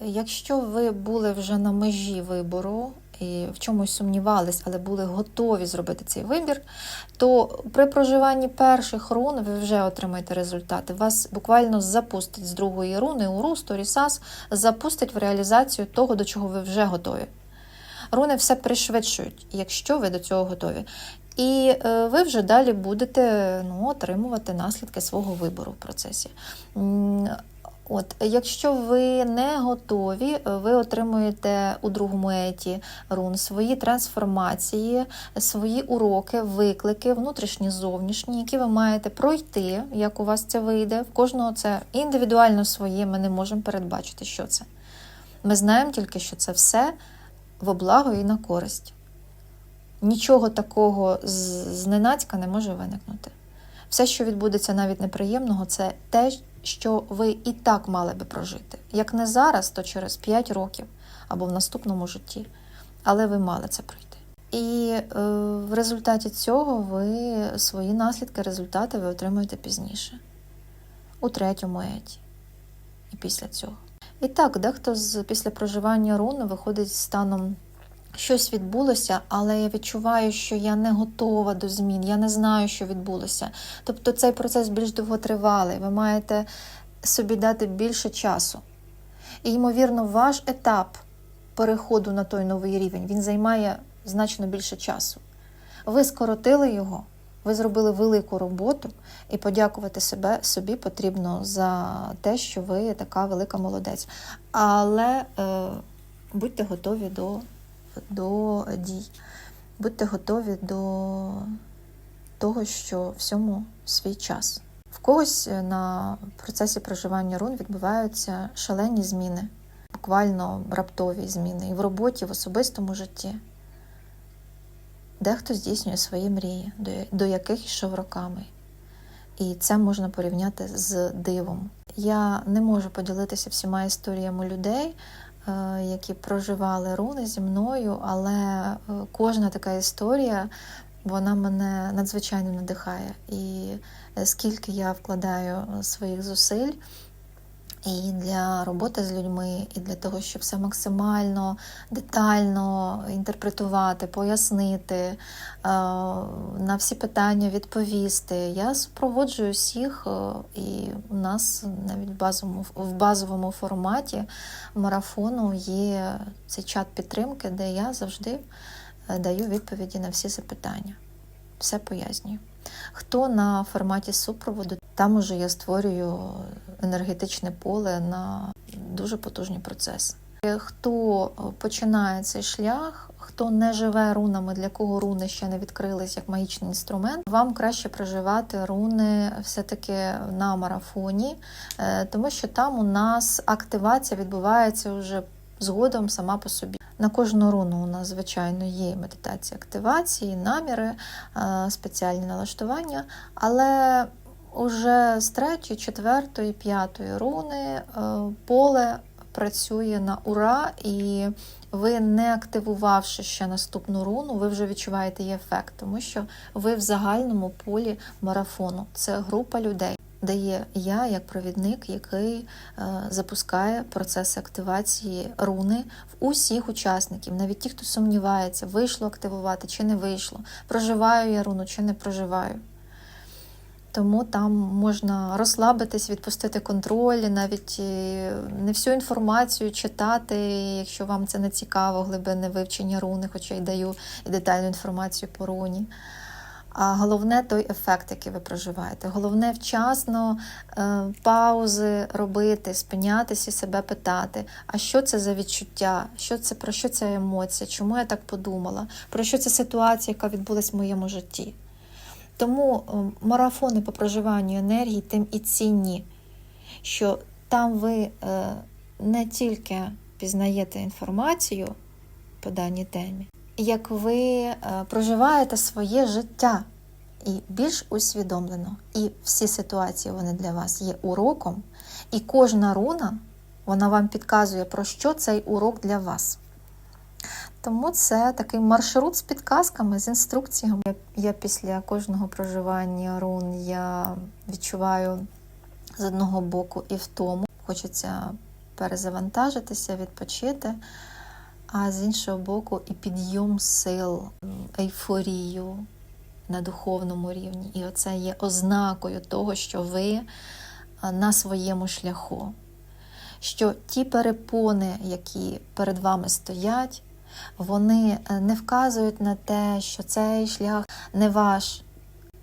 Якщо ви були вже на межі вибору і в чомусь сумнівались, але були готові зробити цей вибір, то при проживанні перших рун ви вже отримаєте результати. Вас буквально запустить з другої руни уру, сторісас, запустить в реалізацію того, до чого ви вже готові. Руни все пришвидшують, якщо ви до цього готові. І е, ви вже далі будете ну, отримувати наслідки свого вибору в процесі. От, якщо ви не готові, ви отримуєте у другому еті рун свої трансформації, свої уроки, виклики, внутрішні, зовнішні, які ви маєте пройти, як у вас це вийде. В кожного це індивідуально своє, ми не можемо передбачити, що це. Ми знаємо тільки, що це все в благо і на користь. Нічого такого зненацька не може виникнути. Все, що відбудеться навіть неприємного, це те, що ви і так мали би прожити. Як не зараз, то через 5 років або в наступному житті. Але ви мали це пройти. І е, в результаті цього ви свої наслідки, результати ви отримуєте пізніше, у третьому еті. І після цього. І так, дехто з після проживання руни виходить станом щось відбулося, але я відчуваю, що я не готова до змін, я не знаю, що відбулося. Тобто цей процес більш довготривалий, ви маєте собі дати більше часу. І, ймовірно, ваш етап переходу на той новий рівень він займає значно більше часу. Ви скоротили його, ви зробили велику роботу, і подякувати себе собі потрібно за те, що ви така велика молодець. Але е, будьте готові до до дій. Будьте готові до того, що всьому свій час. В когось е, на процесі проживання рун відбуваються шалені зміни, буквально раптові зміни і в роботі, в особистому житті. Дехто здійснює свої мрії, до, яких йшов роками. І це можна порівняти з дивом. Я не можу поділитися всіма історіями людей, які проживали руни зі мною, але е, кожна така історія вона мене надзвичайно надихає. І е, скільки я вкладаю своїх зусиль і для роботи з людьми, і для того, щоб все максимально детально інтерпретувати, пояснити, е, на всі питання відповісти. Я супроводжую всіх, е, і у нас навіть в базовому, в базовому форматі марафону є цей чат підтримки, де я завжди е, даю відповіді на всі запитання. Все пояснюю. Хто на форматі супроводу, там уже я створюю енергетичне поле на дуже потужні процеси. Хто починає цей шлях, хто не живе рунами, для кого руни ще не відкрились як магічний інструмент, вам краще проживати руни все-таки на марафоні, е, тому що там у нас активація відбувається вже згодом сама по собі. На кожну руну у нас, звичайно, є медитація активації, наміри, е, спеціальні налаштування, але уже з третьої, четвертої, п'ятої руни е, поле працює на ура, і ви, не активувавши ще наступну руну, ви вже відчуваєте її ефект, тому що ви в загальному полі марафону. Це група людей. Де є я як провідник, який е, запускає процес активації руни в усіх учасників, навіть ті, хто сумнівається, вийшло активувати чи не вийшло, проживаю я руну чи не проживаю. Тому там можна розслабитись, відпустити контроль, навіть е, не всю інформацію читати, якщо вам це не цікаво, глибинне вивчення руни, хоча й даю і детальну інформацію по руні. А головне той ефект, який ви проживаєте. Головне вчасно е, паузи робити, спинятися себе питати, а що це за відчуття, що це, про що ця емоція, чому я так подумала, про що ця ситуація, яка відбулась в моєму житті. Тому е, марафони по проживанню енергії тим і цінні, що там ви е, не тільки пізнаєте інформацію по даній темі, як ви е, проживаєте своє життя і більш усвідомлено. І всі ситуації вони для вас є уроком, і кожна руна вона вам підказує, про що цей урок для вас. Тому це такий маршрут з підказками, з інструкціями. Я, я після кожного проживання рун я відчуваю з одного боку і втому. Хочеться перезавантажитися, відпочити, а з іншого боку, і підйом сил, ейфорію на духовному рівні. І оце є ознакою того, що ви на своєму шляху. Що ті перепони, які перед вами стоять, вони е, не вказують на те, що цей шлях не ваш.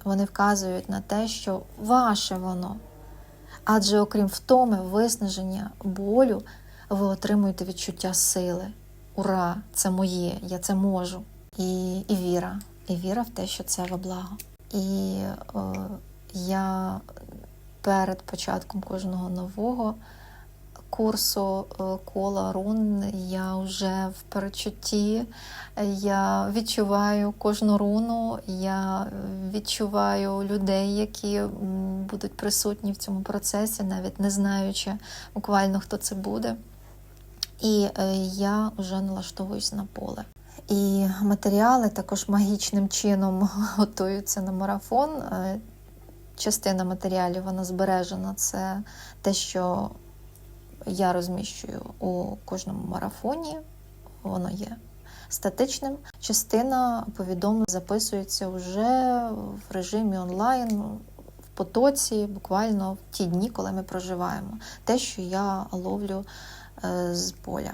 Вони вказують на те, що ваше воно. Адже окрім втоми, виснаження, болю, ви отримуєте відчуття сили. Ура! Це моє, я це можу. І, і віра. І віра в те, що це во благо. І е, я перед початком кожного нового курсу е, кола рун я вже в перечутті. Я відчуваю кожну руну, я відчуваю людей, які будуть присутні в цьому процесі, навіть не знаючи буквально хто це буде. І е, я вже налаштовуюсь на поле. І матеріали також магічним чином готуються на марафон. Е, Частина матеріалів вона збережена. Це те, що я розміщую у кожному марафоні. Воно є статичним. Частина повідомлень записується вже в режимі онлайн, в потоці, буквально в ті дні, коли ми проживаємо. Те, що я ловлю е, з поля.